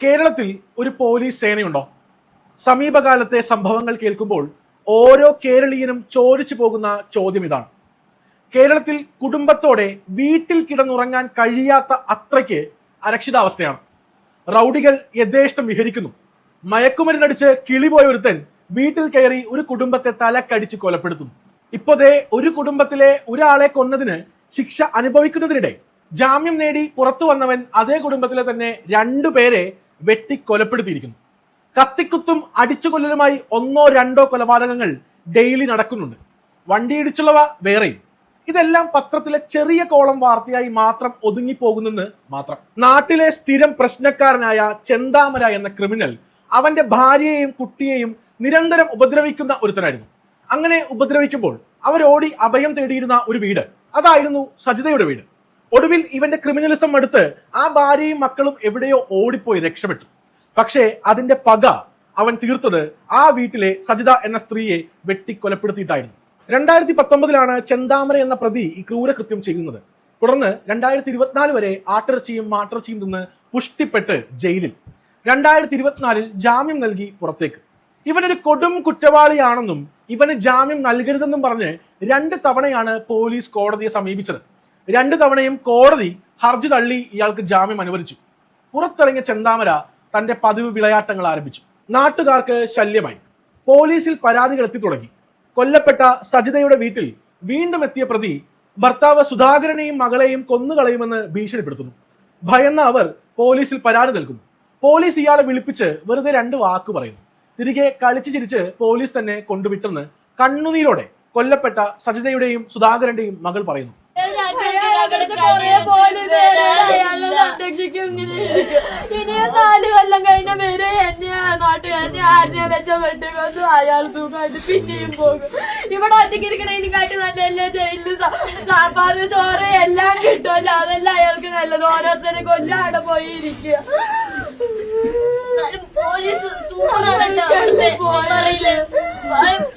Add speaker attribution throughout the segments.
Speaker 1: കേരളത്തിൽ ഒരു പോലീസ് സേനയുണ്ടോ? സമീപകാലത്തെ സംഭവങ്ങൾ കേൾക്കുമ്പോൾ ഓരോ കേരളീയനും ചോദിച്ചു പോകുന്ന ചോദ്യം ഇതാണ്. കേരളത്തിൽ കുടുംബത്തോടെ വീട്ടിൽ കിടന്നുറങ്ങാൻ കഴിയാത്ത അത്രയ്ക്ക് അരക്ഷിതാവസ്ഥയാണ്. റൗഡികൾ യഥേഷ്ടം വിഹരിക്കുന്നു. മയക്കുമരുന്നടിച്ച് കിളിപോയ ഒരുത്തൻ വീട്ടിൽ കയറി ഒരു കുടുംബത്തെ തലക്കടിച്ച് കൊലപ്പെടുത്തുന്നു. ഇപ്പോതേ ഒരു കുടുംബത്തിലെ ഒരാളെ കൊന്നതിന് ശിക്ഷ അനുഭവിക്കുന്നതിനിടെ ജാമ്യം നേടി പുറത്തു വന്നവൻ അതേ കുടുംബത്തിലെ തന്നെ രണ്ടു പേരെ വെട്ടി കൊലപ്പെടുത്തിയിരിക്കുന്നു കത്തിക്കുത്തും അടിച്ചുകൊല്ലലുമായി ഒന്നോ രണ്ടോ കൊലപാതകങ്ങൾ ഡെയിലി നടക്കുന്നുണ്ട്. വണ്ടി ഇടിച്ചുള്ളവ വേറെയും. ഇതെല്ലാം പത്രത്തിലെ ചെറിയ കോളം വാർത്തയായി മാത്രം ഒതുങ്ങിപ്പോകുന്നെന്ന് മാത്രം. നാട്ടിലെ സ്ഥിരം പ്രശ്നക്കാരനായ ചെന്താമര എന്ന ക്രിമിനൽ അവന്റെ ഭാര്യയെയും കുട്ടിയെയും നിരന്തരം ഉപദ്രവിക്കുന്ന ഒരുത്തനായിരുന്നു. അങ്ങനെ ഉപദ്രവിക്കുമ്പോൾ അവരോടി അഭയം തേടിയിരുന്ന ഒരു വീട്. അതായിരുന്നു സജിതയുടെ വീട്. ഒടുവിൽ ഇവന്റെ ക്രിമിനലിസം എടുത്ത് ആ ഭാര്യയും മക്കളും എവിടെയോ ഓടിപ്പോയി രക്ഷപ്പെട്ടു. പക്ഷേ അതിന്റെ പക അവൻ തീർത്തത് ആ വീട്ടിലെ സജിത എന്ന സ്ത്രീയെ വെട്ടിക്കൊലപ്പെടുത്തിയിട്ടായിരുന്നു. രണ്ടായിരത്തി പത്തൊമ്പതിലാണ് ചെന്താമര എന്ന പ്രതി ഈ ക്രൂരകൃത്യം ചെയ്യുന്നത്. തുടർന്ന് രണ്ടായിരത്തി ഇരുപത്തിനാല് വരെ ആട്ടിറച്ചിയും മാട്ടിറച്ചിയും നിന്ന് പുഷ്ടിപ്പെട്ട് ജയിലിൽ. രണ്ടായിരത്തി ഇരുപത്തിനാലിൽ ജാമ്യം നൽകി പുറത്തേക്ക്. ഇവനൊരു കൊടും കുറ്റവാളിയാണെന്നും ഇവന് ജാമ്യം നൽകരുതെന്നും പറഞ്ഞ് രണ്ട് തവണയാണ് പോലീസ് കോടതിയെ സമീപിച്ചത്. രണ്ട് തവണയും കോടതി ഹർജി തള്ളി ഇയാൾക്ക് ജാമ്യം അനുവദിച്ചു. പുറത്തിറങ്ങിയ ചെന്താമര തന്റെ പതിവ് വിളയാട്ടങ്ങൾ ആരംഭിച്ചു. നാട്ടുകാർക്ക് ശല്യമായി. പോലീസിൽ പരാതികൾ എത്തി തുടങ്ങി. കൊല്ലപ്പെട്ട സജിതയുടെ വീട്ടിൽ വീണ്ടും എത്തിയ പ്രതി ഭർത്താവ് സുധാകരനെയും മകളെയും കൊന്നുകളയുമെന്ന് ഭീഷണിപ്പെടുത്തുന്നു. ഭയന്ന അവർ പോലീസിൽ പരാതി നൽകുന്നു. പോലീസ് ഇയാളെ വിളിപ്പിച്ച് വെറുതെ രണ്ട് വാക്ക് പറയുന്നു. തിരികെ കളിച്ചു ചിരിച്ച് പോലീസ് തന്നെ കൊണ്ടുവിട്ടെന്ന് കണ്ണുനീരോടെ കൊല്ലപ്പെട്ട സജിതയുടെയും സുധാകരന്റെയും മകൾ പറയുന്നു.
Speaker 2: ഇനി നാല് കൊല്ലം കഴിഞ്ഞ വരെ എന്നെ നാട്ടുകാരനെ ആരിനെ വെച്ച വെട്ടുകൊന്നു അയാൾ സുഖമായിട്ട് പിന്നെയും പോകും. ഇവിടെ ഒറ്റയ്ക്കിരിക്കണേനെക്കാട്ടി നല്ലല്ലേ ജയിലിൽ സാമ്പാർ ചോറ് എല്ലാം കിട്ടുമല്ലോ. അതെല്ലാം അയാൾക്ക് നല്ലത്. ഓരോരുത്തരെ കൊല്ലം അവിടെ പോയി ഇരിക്കുക.
Speaker 3: പോലീസ് സൂപ്പറാണ്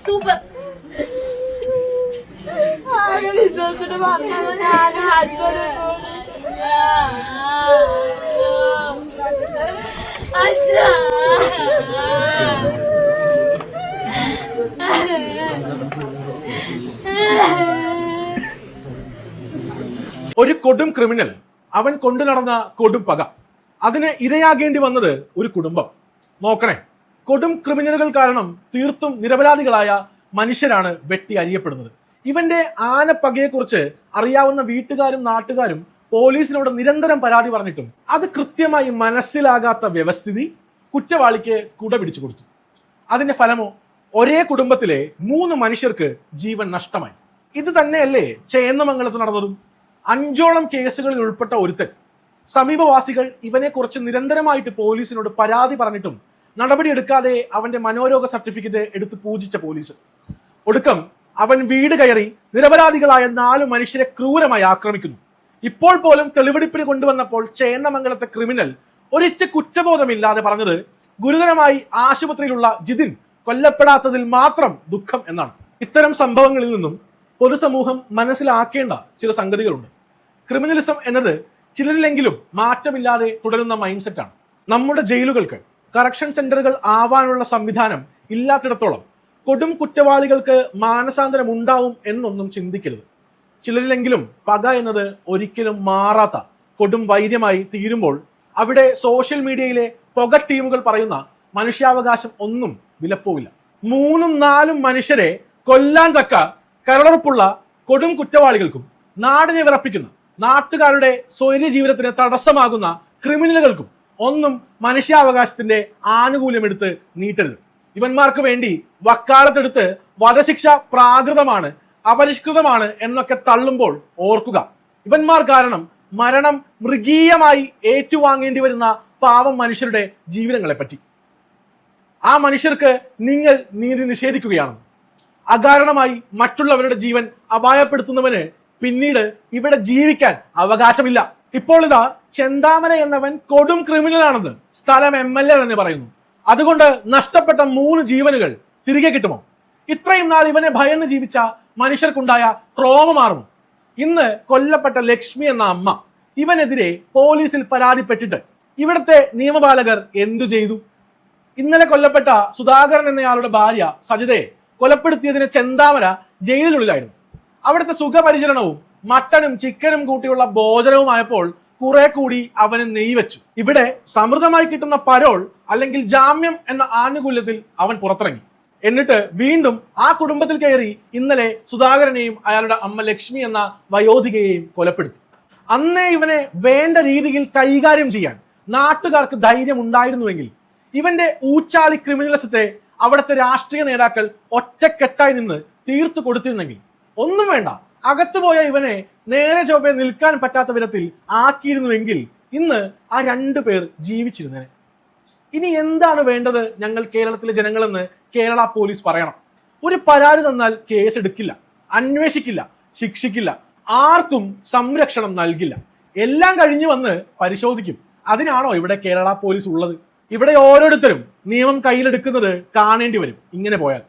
Speaker 3: സൂപ്പർ.
Speaker 2: വിശ്വസിച്ചിട്ട് പറഞ്ഞത് അച്ഛനും.
Speaker 3: അച്ഛാ.
Speaker 1: ഒരു കൊടും ക്രിമിനൽ അവൻ കൊണ്ടു നടന്ന കൊടും പക. അതിന് ഇരയാകേണ്ടി വന്നത് ഒരു കുടുംബം. നോക്കണേ കൊടും ക്രിമിനലുകൾ കാരണം തീർത്തും നിരപരാധികളായ മനുഷ്യരാണ് വെട്ടി അരിയപ്പെടുന്നത്. ഇവന്റെ ആനപ്പകയെക്കുറിച്ച് അറിയാവുന്ന വീട്ടുകാരും നാട്ടുകാരും പോലീസിനോട് നിരന്തരം പരാതി പറഞ്ഞിട്ടും അത് കൃത്യമായി മനസ്സിലാകാത്ത വ്യവസ്ഥിതി കുറ്റവാളിക്ക് കുട പിടിച്ചു കൊടുത്തു. അതിന്റെ ഫലമോ ഒരേ കുടുംബത്തിലെ മൂന്ന് മനുഷ്യർക്ക് ജീവൻ നഷ്ടമായി. ഇത് തന്നെയല്ലേ ചേന്നമംഗലത്ത് നടന്നതും? അഞ്ചോളം കേസുകളിൽ ഉൾപ്പെട്ട ഒരുത്തൻ. സമീപവാസികൾ ഇവനെ കുറിച്ച് നിരന്തരമായിട്ട് പോലീസിനോട് പരാതി പറഞ്ഞിട്ടും നടപടിയെടുക്കാതെ അവന്റെ മനോരോഗ സർട്ടിഫിക്കറ്റ് എടുത്ത് പൂജിച്ച പോലീസ്. ഒടുക്കം അവൻ വീട് കയറി നിരപരാധികളായ നാലു മനുഷ്യരെ ക്രൂരമായി ആക്രമിക്കുന്നു. ഇപ്പോൾ പോലും തെളിവെടുപ്പിന് കൊണ്ടുവന്നപ്പോൾ ചേന്നമംഗലത്തെ ക്രിമിനൽ ഒരിറ്റ കുറ്റബോധമില്ലാതെ പറഞ്ഞത് ഗുരുതരമായി ആശുപത്രിയിലുള്ള ജിതിൻ കൊല്ലപ്പെടാത്തതിൽ മാത്രം ദുഃഖം എന്നാണ്. ഇത്തരം സംഭവങ്ങളിൽ നിന്നും പൊതുസമൂഹം മനസ്സിലാക്കേണ്ട ചില സംഗതികളുണ്ട്. ക്രിമിനലിസം എന്നത് ചിലരിലെങ്കിലും മാറ്റമില്ലാതെ തുടരുന്ന മൈൻഡ് സെറ്റാണ് നമ്മുടെ ജയിലുകൾക്ക് കറക്ഷൻ സെന്ററുകൾ ആവാനുള്ള സംവിധാനം ഇല്ലാത്തിടത്തോളം കൊടും കുറ്റവാളികൾക്ക് മാനസാന്തരം ഉണ്ടാവും എന്നൊന്നും ചിന്തിക്കരുത്. ചിലരിലെങ്കിലും പക എന്നത് ഒരിക്കലും മാറാത്ത കൊടും വൈര്യമായി തീരുമ്പോൾ അവിടെ സോഷ്യൽ മീഡിയയിലെ പുക ടീമുകൾ പറയുന്ന മനുഷ്യാവകാശം ഒന്നും വിലപ്പോവില്ല. മൂന്നും നാലും മനുഷ്യരെ കൊല്ലാൻ തക്ക കരളുറപ്പുള്ള കൊടും കുറ്റവാളികൾക്കും നാടിനെ വിറപ്പിക്കുന്ന നാട്ടുകാരുടെ സ്വൈര്യ ജീവിതത്തിന് തടസ്സമാകുന്ന ക്രിമിനലുകൾക്കും ഒന്നും മനുഷ്യാവകാശത്തിന്റെ ആനുകൂല്യം എടുത്ത് നീട്ടരുത്. ഇവന്മാർക്ക് വേണ്ടി വക്കാലത്തെടുത്ത് വധശിക്ഷ പ്രാകൃതമാണ് അപരിഷ്കൃതമാണ് എന്നൊക്കെ തള്ളുമ്പോൾ ഓർക്കുക. ഇവന്മാർ കാരണം മരണം മൃഗീയമായി ഏറ്റുവാങ്ങേണ്ടി വരുന്ന പാവം മനുഷ്യരുടെ ജീവിതങ്ങളെ പറ്റി ആ മനുഷ്യർക്ക് നിങ്ങൾ നീതി നിഷേധിക്കുകയാണ്. അകാരണമായി മറ്റുള്ളവരുടെ ജീവൻ അപായപ്പെടുത്തുന്നവന് പിന്നീട് ഇവിടെ ജീവിക്കാൻ അവകാശമില്ല. ഇപ്പോൾ ഇതാ ചെന്താമര എന്നവൻ കൊടും ക്രിമിനൽ ആണെന്ന് സ്ഥലം എം എൽ എ തന്നെ പറയുന്നു. അതുകൊണ്ട് നഷ്ടപ്പെട്ട മൂന്ന് ജീവനുകൾ തിരികെ കിട്ടുമോ? ഇത്രയും നാൾ ഇവനെ ഭയന്ന് ജീവിച്ച മനുഷ്യർക്കുണ്ടായ ട്രോമ മാറുമോ? ഇന്ന് കൊല്ലപ്പെട്ട ലക്ഷ്മി എന്ന അമ്മ ഇവനെതിരെ പോലീസിൽ പരാതിപ്പെട്ടിട്ട് ഇവിടുത്തെ നിയമപാലകർ എന്തു ചെയ്തു? ഇന്നലെ കൊല്ലപ്പെട്ട സുധാകരൻ എന്നയാളുടെ ഭാര്യ സജിതയെ കൊലപ്പെടുത്തിയതിന് ചെന്താമര ജയിലിനുള്ളിലായിരുന്നു. അവിടുത്തെ സുഖപരിചരണവും മട്ടനും ചിക്കനും കൂട്ടിയുള്ള ഭോജനവുമായപ്പോൾ കുറെ കൂടി അവന് നെയ് വെച്ചു. ഇവിടെ സമൃദ്ധമായി കിട്ടുന്ന പരോൾ അല്ലെങ്കിൽ ജാമ്യം എന്ന ആനുകൂല്യത്തിൽ അവൻ പുറത്തിറങ്ങി. എന്നിട്ട് വീണ്ടും ആ കുടുംബത്തിൽ കയറി ഇന്നലെ സുധാകരനെയും അയാളുടെ അമ്മ ലക്ഷ്മി എന്ന വയോധികയെയും കൊലപ്പെടുത്തി. അന്നേ ഇവനെ വേണ്ട രീതിയിൽ കൈകാര്യം ചെയ്യാൻ നാട്ടുകാർക്ക് ധൈര്യം ഉണ്ടായിരുന്നുവെങ്കിൽ ഇവന്റെ ഊച്ചാളി ക്രിമിനലിസത്തെ അവിടുത്തെ രാഷ്ട്രീയ നേതാക്കൾ ഒറ്റക്കെട്ടായി നിന്ന് തീർത്തു കൊടുത്തിരുന്നെങ്കിൽ ഒന്നും വേണ്ട. അകത്തു പോയ ഇവനെ നേരെ ചൊവ്വെ നിൽക്കാൻ പറ്റാത്ത വിധത്തിൽ ആക്കിയിരുന്നുവെങ്കിൽ ഇന്ന് ആ രണ്ടു പേർ ജീവിച്ചിരുന്നേനെ. ഇനി എന്താണ് വേണ്ടത് ഞങ്ങൾ കേരളത്തിലെ ജനങ്ങളെന്ന് കേരള പോലീസ് പറയണം. ഒരു പരാതി തന്നാൽ കേസ് എടുക്കില്ല അന്വേഷിക്കില്ല ശിക്ഷിക്കില്ല ആർക്കും സംരക്ഷണം നൽകില്ല. എല്ലാം കഴിഞ്ഞു വന്ന് പരിശോധിക്കും. അതിനാണോ ഇവിടെ കേരള പോലീസ് ഉള്ളത്? ഇവിടെ ഓരോരുത്തരും നിയമം കയ്യിലെടുക്കുന്നത് കാണേണ്ടി വരും. ഇങ്ങനെ പോയാൽ.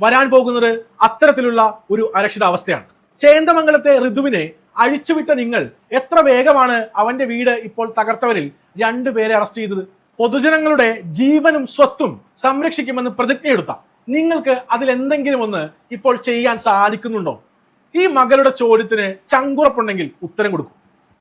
Speaker 1: വരാൻ പോകുന്നത് അത്തരത്തിലുള്ള ഒരു അരക്ഷിതാവസ്ഥയാണ്. ചേന്ദമംഗലത്തെ ഋതുവിനെ അഴിച്ചുവിട്ട നിങ്ങൾ എത്ര വേഗമാണ് അവന്റെ വീട് ഇപ്പോൾ തകർത്തവരിൽ രണ്ടുപേരെ അറസ്റ്റ് ചെയ്തത്? പൊതുജനങ്ങളുടെ ജീവനും സ്വത്തും സംരക്ഷിക്കുമെന്ന് പ്രതിജ്ഞയെടുത്ത നിങ്ങൾക്ക് അതിൽ എന്തെങ്കിലും ഒന്ന് ഇപ്പോൾ ചെയ്യാൻ സാധിക്കുന്നുണ്ടോ? ഈ മകളുടെ ചോദ്യത്തിന് ചങ്കുറപ്പുണ്ടെങ്കിൽ ഉത്തരം കൊടുക്കും.